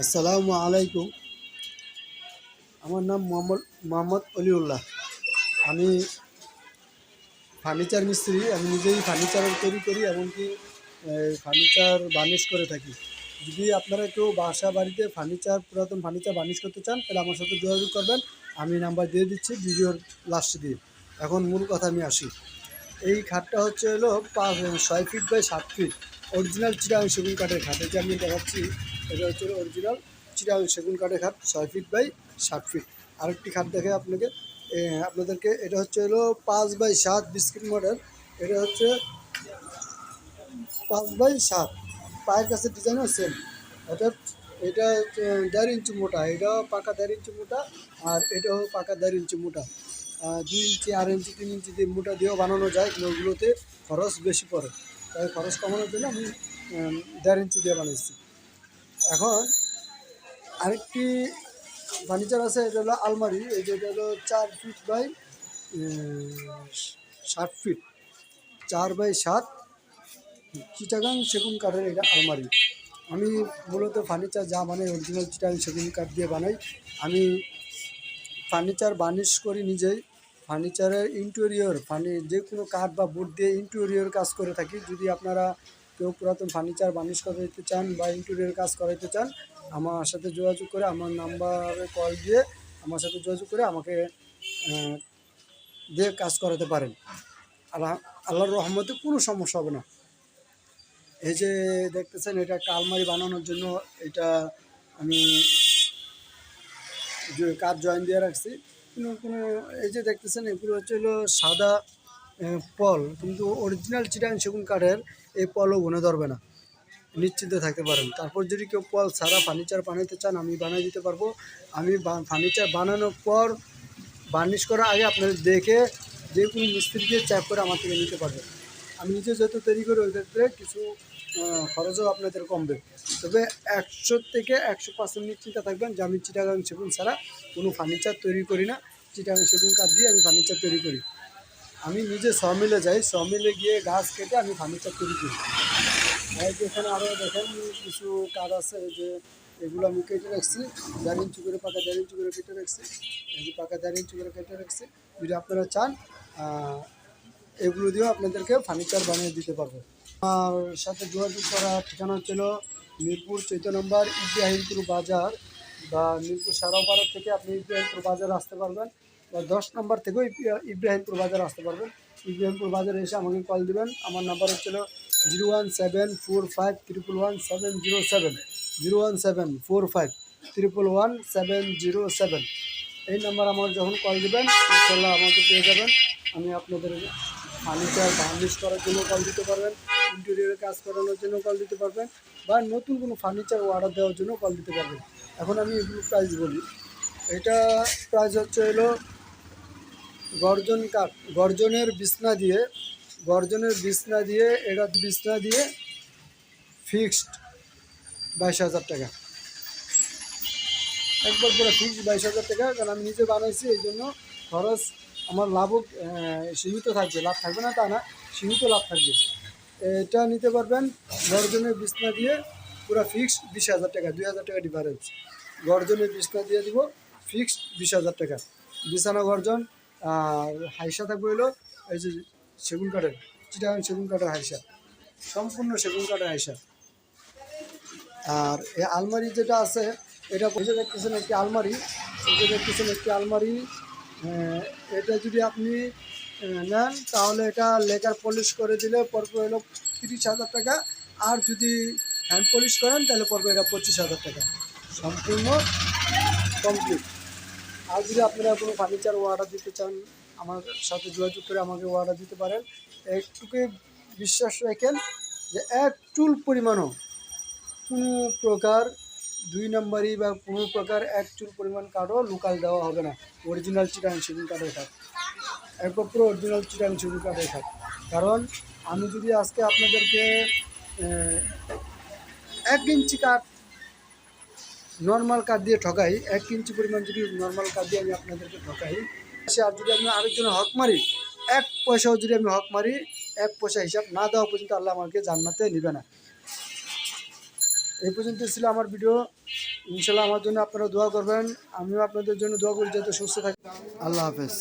আসসালামু আলাইকুম। আমার নাম মোহাম্মদ মোহাম্মদ অলিউল্লাহ। আমি ফার্নিচার মিস্ত্রি, আমি নিজেই ফার্নিচার তৈরি করি এমনকি ফার্নিচার বার্নিশ করে থাকি। যদি আপনারা কেউ বাসা বাড়িতে ফার্নিচার, পুরাতন ফার্নিচার বার্নিশ করতে চান, তাহলে আমার সাথে যোগাযোগ করবেন। আমি নাম্বার দিয়ে দিচ্ছি ভিডিওর লাস্টে দিয়ে। এখন মূল কথা আমি আসি। এই খাটটা হচ্ছে হলো পাঁচ, ছয় ফিট বাই সাত ফিট। অরিজিনাল চিরাং সেগুন কাঠের খাট এই যে আমি দেখাচ্ছি, এটা হচ্ছে অরিজিনাল চিরাং সেগুন কাঠের খাট ছয় ফিট বাই সাত ফিট আরেকটি খাট দেখে আপনাকে আপনাদেরকে, এটা হচ্ছে হলো পাঁচ বাই সাত বিস্কিট মডেল এটা হচ্ছে পাঁচ বাই সাত। পায়ের কাছে ডিজাইনও সেম অর্থাৎ এটা দেড় ইঞ্চি মোটা, এটাও পাকা দেড় ইঞ্চি মোটা আর এটাও পাকা দেড় ইঞ্চি মোটা। দুই ইঞ্চি আড়াই ইঞ্চি তিন ইঞ্চি দিয়ে মোটা দিয়েও বানানো যায়, কিন্তু ওগুলোতে খরচ বেশি পড়ে। তাই খরচ কমানোর জন্য আমি দেড় ইঞ্চি দিয়ে বানিয়েছি। এখন আরেকটি ফার্নিচার আছে, এটা হলো আলমারি, এই যে এটা হলো চার ফিট বাই সাত ফিট চার বাই সাত, চিটাগাং সেগুন কাঠের এটা আলমারি। আমি মূলত ফার্নিচার যা বানাই অরিজিনাল চিটাগাং সেগুন কাঠ দিয়ে বানাই। আমি ফার্নিচার বার্নিশ করি নিজেই। ফার্নিচারের ইন্টেরিয়র ফার্নি যে কোনো কাঠ বা বোর্ড দিয়ে ইন্টেরিয়র কাজ করে থাকি। যদি আপনারা কেউ পুরাতন ফার্নিচার বার্নিশ করাইতে চান বা ইন্টেরিয়র কাজ করাইতে চান, আমার সাথে যোগাযোগ করে, আমার নাম্বারে কল দিয়ে আমার সাথে যোগাযোগ করে আমাকে দিয়ে কাজ করাতে পারেন। আল্লাহ, আল্লাহর রহমতে কোনো সমস্যা হবে না। এই যে দেখতেছেন, এটা একটা আলমারি বানানোর জন্য, এটা আমি কাঠ জয়েন দিয়ে রাখছি কোনো কোনো, এই যে দেখতেছেন, এগুলো হচ্ছে হলো সাদা পল। কিন্তু অরিজিনাল চিটাং সেগুন কাঠের এই পলও গুনে ধরবে না। নিশ্চিন্তে থাকতে পারেন। তারপর যদি কেউ পল ছাড়া ফার্নিচার বানাইতে চান, আমি বানিয়ে দিতে পারব। আমি ফার্নিচার বানানোর পর বার্নিশ করার আগে আপনাদের দেখে যে কোনো মিস্ত্রিকে চেক করে আমার থেকে নিতে পারবেন। আমি নিজে যেহেতু তৈরি করি, ওই ক্ষেত্রে কিছু খরচও আপনাদের কমবে। তবে একশো থেকে একশো পার্সেন্ট নিশ্চিন্তা থাকবেন যে আমি চিটাগাং সেগুন ছাড়া কোনো ফার্নিচার তৈরি করি না। চিটাগাং সেগুন কাঠ দিয়ে আমি ফার্নিচার তৈরি করি। আমি নিজে সমিলে যাই, সমিলে গিয়ে গাছ কেটে আমি ফার্নিচার তৈরি করি। এখানে আরও দেখেন কিছু কাজ আছে যে এগুলো আমি কেটে রাখছি। দেড় ইঞ্চি করে পাকা দেড় ইঞ্চি করে কেটে রাখছি। এই পাকা দেড় ইঞ্চি করে কেটে রাখছি। যদি আপনারা চান এগুলো দিয়েও আপনাদেরকে ফার্নিচার বানিয়ে দিতে পারব। আমার সাথে যোগাযোগ করা ঠিকানা ছিল মিরপুর চৈত্য নম্বর ইব্রাহিমপুর বাজার বা মিরপুর সারাপাড়া থেকে আপনি ইব্রাহিমপুর বাজার আসতে পারবেন বা দশ নম্বর থেকেও ইব্রা- ইব্রাহিমপুর বাজার আসতে পারবেন। ইব্রাহিমপুর বাজারে এসে আমাকে কল দিবেন। আমার নাম্বার হচ্ছিল zero one seven four five triple one seven zero seven. Zero one seven four five triple one seven zero seven. এই নাম্বার আমার যখন কল দেবেন, ইনশাল্লাহ আমাকে পেয়ে যাবেন। আমি আপনাদের ফার্নিচার বার্নিশ করার জন্য কল দিতে পারবেন। ইন্টেরিয়রের কাজ করানোর জন্য কল দিতে পারবেন বা নতুন কোনো ফার্নিচার অর্ডার দেওয়ার জন্য কল দিতে পারবেন। এখন আমি এগুলো প্রাইস বলি। এটা প্রাইস হচ্ছে হলো গর্জন কাঠ গর্জনের বিছনা দিয়ে, গর্জনের বিছনা দিয়ে, এটা বিছনা দিয়ে ফিক্সড বাইশ হাজার টাকা। একবার পুরো ফিক্সড বাইশ হাজার টাকা, কারণ আমি নিজে বানাইছি, এই জন্য খরচ আমার লাভও সীমিত থাকবে, লাভ থাকবে না তা না, সীমিত লাভ থাকবে। এটা নিতে পারবেন গর্জনের বিছনা দিয়ে পুরো ফিক্সড বিশ হাজার টাকা, দুই হাজার টাকা ডিফারেন্স গর্জনের বিছনা দিয়ে দিব ফিক্সড বিশ হাজার টাকা। বিছানা গর্জন, আর হাইসা থাকবে হলো এই যে সেগুন কাঠের, চিটাগাং সেগুন কাঠের হাইসা, সম্পূর্ণ সেগুন কাঠের হাইসা। আর এই আলমারি যেটা আছে, এটা বুঝে দেখতেছেন একটি আলমারি যে দেখতেছেন একটি আলমারি এটা যদি আপনি নেন, তাহলে এটা লেকার পলিশ করে দিলে পড়বে হলো তিরিশ হাজার টাকা। আর যদি হ্যান্ড পলিশ করেন, তাহলে পড়বে এটা পঁচিশ হাজার টাকা। সম্পূর্ণ কমপ্লিট। আর যদি আপনারা কোনো ফার্নিচার অর্ডার দিতে চান, আমার সাথে যোগাযোগ করে আমাকে অর্ডার দিতে পারেন। একটুকু বিশ্বাস রাখেন যে এক চুল পরিমাণও কোনো প্রকার, দুই নম্বরই বা কোনো প্রকার এক চুল পরিমাণ কার্ডও লোকাল দেওয়া হবে না। অরিজিনাল চিটাং সেগুন কার্ডের কার্ড একবার পুরো অরিজিনাল চিটাং কার্ডের কার্ড কারণ আমি যদি আজকে আপনাদেরকে এক ইঞ্চি কাঠ নর্মাল কাঠ দিয়ে ঠকাই, এক ইঞ্চি পরিমাণ যদি নর্মাল কাঠ দিয়ে আমি আপনাদেরকে ঠকাই, সে আর যদি আমি আরেকজনের হক মারি, এক পয়সাও যদি আমি হক মারি, এক পয়সা হিসাব না দেওয়া পর্যন্ত আল্লাহ আমাকে জান্নাতে নেবে না। এই পর্যন্ত ছিল আমার ভিডিও। ইনশাল্লাহ আমার জন্য আপনারা দোয়া করবেন। আমিও আপনাদের জন্য দোয়া করি, যাতে সুস্থ থাকি। আল্লাহ হাফেজ।